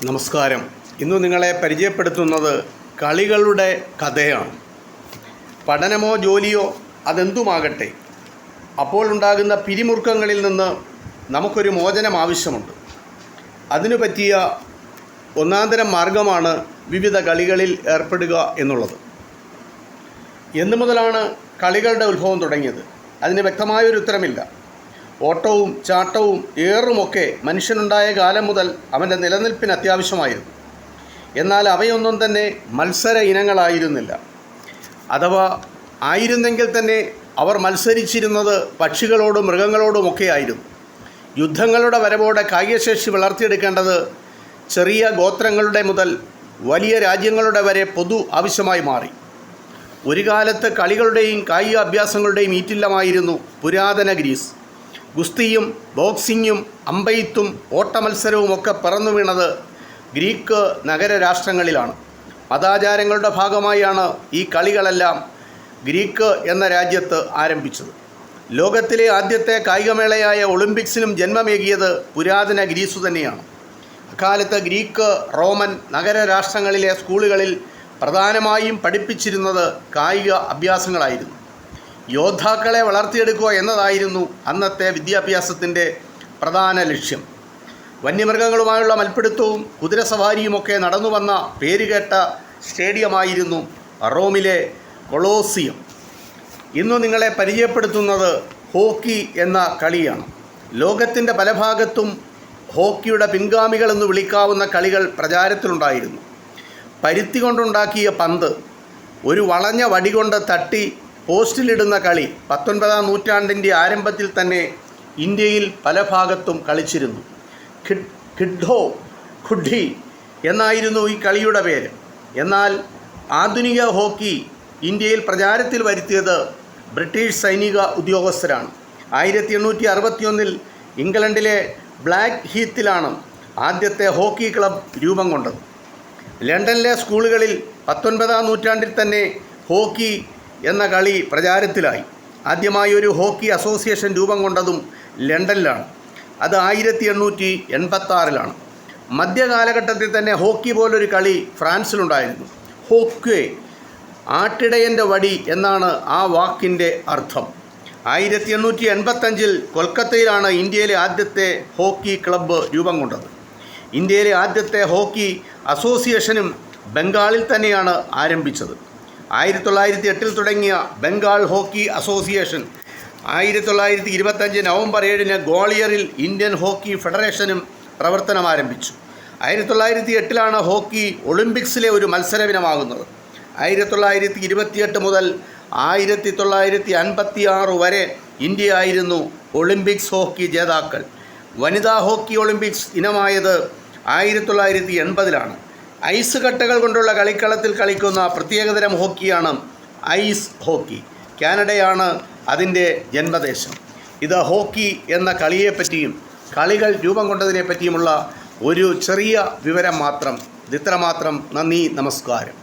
നമസ്കാരം. ഇന്ന് നിങ്ങളെ പരിചയപ്പെടുത്തുന്നത് കളികളുടെ കഥയാണ്. പഠനമോ ജോലിയോ അതെന്തുമാകട്ടെ അപ്പോൾ ഉണ്ടാകുന്ന പിരിമുറുക്കങ്ങളിൽ നിന്ന് നമുക്കൊരു മോചനം ആവശ്യമുണ്ട്. അതിനു പറ്റിയ ഒന്നാന്തരം മാർഗമാണ് വിവിധ കളികളിൽ ഏർപ്പെടുക എന്നുള്ളത്. എന്നു മുതലാണ് കളികളുടെ ഉത്ഭവം തുടങ്ങിയത്. അതിന് വ്യക്തമായൊരു ഉത്തരമില്ല. ഓട്ടവും ചാട്ടവും ഏറുമൊക്കെ മനുഷ്യനുണ്ടായ കാലം മുതൽ അവന്റെ നിലനിൽപ്പിന് അത്യാവശ്യമായിരുന്നു. എന്നാൽ അവയൊന്നും തന്നെ മത്സര ഇനങ്ങളായിരുന്നില്ല. അഥവാ ആയിരുന്നെങ്കിൽ തന്നെ അവർ മത്സരിച്ചിരുന്നത് പക്ഷികളോടും മൃഗങ്ങളോടുമൊക്കെ ആയിരുന്നു. യുദ്ധങ്ങളുടെ വരവോടെ കായികശേഷി വളർത്തിയെടുക്കേണ്ടത് ചെറിയ ഗോത്രങ്ങളുടെ മുതൽ വലിയ രാജ്യങ്ങളുടെ വരെ പൊതു ആവശ്യമായി മാറി. ഒരു കാലത്ത് കളികളുടെയും കായിക അഭ്യാസങ്ങളുടെയും ഈറ്റില്ലമായിരുന്നു പുരാതന ഗ്രീസ്. ഗുസ്തിയും ബോക്സിങ്ങും അമ്പെയ്ത്തും ഓട്ടമത്സരവുമൊക്കെ പറന്നു വീണത് ഗ്രീക്ക് നഗര രാഷ്ട്രങ്ങളിലാണ് മതാചാരങ്ങളുടെ ഭാഗമായാണ് ഈ കളികളെല്ലാം ഗ്രീക്ക് എന്ന രാജ്യത്ത് ആരംഭിച്ചത്. ലോകത്തിലെ ആദ്യത്തെ കായികമേളയായ ഒളിമ്പിക്സിനും ജന്മമേകിയത് പുരാതന ഗ്രീസു തന്നെയാണ്. അക്കാലത്ത് ഗ്രീക്ക് റോമൻ നഗരരാഷ്ട്രങ്ങളിലെ സ്കൂളുകളിൽ പ്രധാനമായും പഠിപ്പിച്ചിരുന്നത് കായിക അഭ്യാസങ്ങളായിരുന്നു. യോദ്ധാക്കളെ വളർത്തിയെടുക്കുക എന്നതായിരുന്നു അന്നത്തെ വിദ്യാഭ്യാസത്തിന്റെ പ്രധാന ലക്ഷ്യം. വന്യമൃഗങ്ങളുമായുള്ള മൽപ്പിടുത്തവും കുതിരസവാരിയുമൊക്കെ നടന്നു വന്ന പേരുകേട്ട സ്റ്റേഡിയമായിരുന്നു റോമിലെ കൊളോസിയം. ഇന്നു നിങ്ങളെ പരിചയപ്പെടുത്തുന്നത് ഹോക്കി എന്ന കളിയാണ്. ലോകത്തിന്റെ പല ഭാഗത്തും ഹോക്കിയുടെ പിൻഗാമികളെന്ന് വിളിക്കാവുന്ന കളികൾ പ്രചാരത്തിലുണ്ടായിരുന്നു. പരുത്തി കൊണ്ടുണ്ടാക്കിയ പന്ത് ഒരു വളഞ്ഞ വടി കൊണ്ട് തട്ടി പോസ്റ്റിലിടുന്ന കളി പത്തൊൻപതാം നൂറ്റാണ്ടിന്റെ ആരംഭത്തിൽ തന്നെ ഇന്ത്യയിൽ പല ഭാഗത്തും കളിച്ചിരുന്നു. ഖിഡ് ഖിഡ്ഡോ ഖുഡ്ഡി എന്നായിരുന്നു ഈ കളിയുടെ പേര്. എന്നാൽ ആധുനിക ഹോക്കി ഇന്ത്യയിൽ പ്രചാരത്തിൽ വരുത്തിയത് ബ്രിട്ടീഷ് സൈനിക ഉദ്യോഗസ്ഥരാണ്. ആയിരത്തി എണ്ണൂറ്റി അറുപത്തിയൊന്നിൽ ഇംഗ്ലണ്ടിലെ ബ്ലാക്ക് ഹീത്തിലാണ് ആദ്യത്തെ ഹോക്കി ക്ലബ് രൂപം കൊണ്ടത്. ലണ്ടനിലെ സ്കൂളുകളിൽ പത്തൊൻപതാം നൂറ്റാണ്ടിൽ തന്നെ ഹോക്കി എന്ന കളി പ്രചാരത്തിലായി. ആദ്യമായി ഒരു ഹോക്കി അസോസിയേഷൻ രൂപം കൊണ്ടതും ലണ്ടനിലാണ്. അത് ആയിരത്തി എണ്ണൂറ്റി എൺപത്താറിലാണ്. മധ്യകാലഘട്ടത്തിൽ തന്നെ ഹോക്കി പോലൊരു കളി ഫ്രാൻസിലുണ്ടായിരുന്നു. ഹോക്വേ ആട്ടിടയന്റെ വടി എന്നാണ് ആ വാക്കിന്റെ അർത്ഥം. ആയിരത്തി എണ്ണൂറ്റി എൺപത്തഞ്ചിൽ കൊൽക്കത്തയിലാണ് ഇന്ത്യയിലെ ആദ്യത്തെ ഹോക്കി ക്ലബ്ബ് രൂപം കൊണ്ടത്. ഇന്ത്യയിലെ ആദ്യത്തെ ഹോക്കി അസോസിയേഷനും ബംഗാളിൽ തന്നെയാണ് ആരംഭിച്ചത്. ആയിരത്തി തൊള്ളായിരത്തി എട്ടിൽ തുടങ്ങിയ ബംഗാൾ ഹോക്കി അസോസിയേഷൻ. ആയിരത്തി തൊള്ളായിരത്തി ഇരുപത്തഞ്ച് നവംബർ ഏഴിന് ഗ്വാളിയറിൽ ഇന്ത്യൻ ഹോക്കി ഫെഡറേഷനും പ്രവർത്തനം ആരംഭിച്ചു. ആയിരത്തി തൊള്ളായിരത്തി എട്ടിലാണ് ഹോക്കി ഒളിമ്പിക്സിലെ ഒരു മത്സരവിനമാകുന്നത്. ആയിരത്തി തൊള്ളായിരത്തി ഇരുപത്തിയെട്ട് മുതൽ ആയിരത്തി തൊള്ളായിരത്തി അൻപത്തി ആറ് വരെ ഇന്ത്യയായിരുന്നു ഒളിമ്പിക്സ് ഹോക്കി ജേതാക്കൾ. വനിതാ ഹോക്കി ഒളിമ്പിക്സ് ഇനമായത് ആയിരത്തി തൊള്ളായിരത്തി എൺപതിലാണ് ഐസ് കട്ടകൾ കൊണ്ടുള്ള കളിക്കളത്തിൽ കളിക്കുന്ന പ്രത്യേകതരം ഹോക്കിയാണ് ഐസ് ഹോക്കി. കാനഡയാണ് അതിന്റെ ജന്മദേശം. ഇത് ഹോക്കി എന്ന കളിയെപ്പറ്റിയും കളികൾ രൂപം കൊണ്ടതിനെ പറ്റിയുമുള്ള ഒരു ചെറിയ വിവരം മാത്രം. ഇത്രമാത്രം നന്ദി നമസ്കാരം.